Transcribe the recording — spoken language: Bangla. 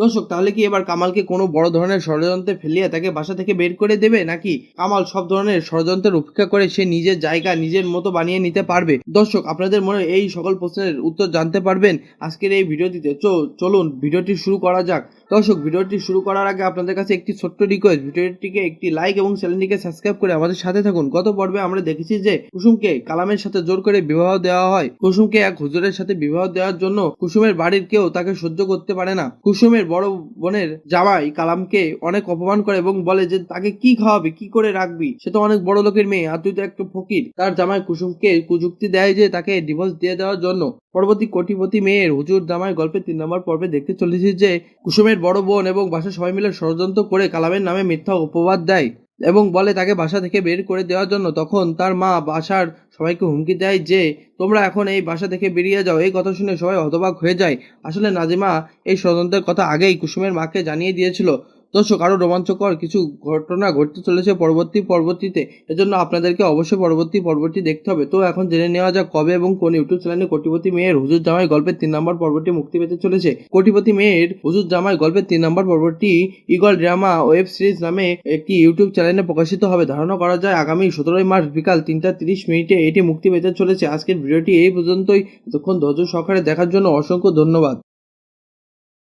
দর্শক, তাহলে কি এবার কামালকে কোনো বড় ধরনের ষড়যন্ত্রে ফেলিয়ে তাকে বাসা থেকে বের করে দেবে, নাকি কামাল সব ধরনের ষড়যন্ত্রের উপেক্ষা করে সে নিজের জায়গা, নিজের মতো বানিয়ে নিতে পারবে? দর্শক, আপনাদের মনে এই সকল প্রশ্নের উত্তর জানতে পারবেন আজকের এই ভিডিওটিতে। চলুন, ভিডিওটি শুরু করা যাক। দর্শক, ভিডিওটি শুরু করার আগে আপনাদের কাছে একটি ছোট্ট রিকোয়েস্ট ভিডিওটিকে একটি লাইক এবং চ্যানেলটিকে সাবস্ক্রাইব করে আমাদের সাথে থাকুন। গত পর্বে আমরা দেখেছি যে কুসুমকে কালামের সাথে জোর করে বিবাহ দেওয়া হয়। কুসুমকে এক হুজুরের সাথে বিবাহ দেওয়ার জন্য কুসুমের বাড়ির কেউ তাকে সহ্য করতে পারে না। কুসুমের বড় বোনের জামাই কালামকে অনেক অপমান করে এবং বলে যে, তাকে কি খাওয়াবে? কি করে রাখবি? সে তো অনেক বড় লোকের মেয়ে, আর তুই তো একটা ফকির। তার জামাই কুসুমকে কুযুক্তি দেয় যে, তাকে ডিভোর্স দিয়ে দেওয়ার জন্য। পরবর্তী কোটিপতি মেয়ের হুজুর জামাই গল্পের তিন নম্বর পর্বে দেখতে চলেছি যে, কুসুমের বড় বোন এবং বাসার সবাই মিলে ষড়যন্ত্র করে কালামের নামে মিথ্যা উপবাদ দেয় এবং বলে তাকে বাসা থেকে বের করে দেওয়ার জন্য। তখন তার মা বাসার সবাইকে হুমকি দেয় যে, তোমরা এখন এই বাসা থেকে বেরিয়ে যাও। এই কথা শুনে সবাই হতবাক হয়ে যায়। আসলে নাজিমা এই ষড়যন্ত্রের কথা আগেই কুসুমের মাকে জানিয়ে দিয়েছিল। দর্শক আরও রোমাঞ্চকর কিছু ঘটনা ঘটতে চলেছে পরবর্তী পর্বটিতে এজন্য আপনাদেরকে অবশ্যই পরবর্তী পর্বটি দেখতে হবে। তো এখন জেনে নেওয়া যাক কবে এবং কোন ইউটিউব চ্যানেলে কোটিপতি মেয়ের হুজুর জামাই গল্পের তিন নম্বর পর্বটি মুক্তি পেতে চলেছে। কোটিপতি মেয়ের হুজুর জামাই গল্পের তিন নম্বর পর্বটি ইগল ড্রামা ওয়েব সিরিজ নামে একটি ইউটিউব চ্যানেলে প্রকাশিত হবে। ধারণা করা যায় আগামী সতেরোই মার্চ বিকাল তিনটা তিরিশ মিনিটে এটি মুক্তি পেতে চলেছে। আজকের ভিডিওটি এই পর্যন্তই। এতক্ষণ ধৈর্য সহকারে দেখার জন্য অসংখ্য ধন্যবাদ।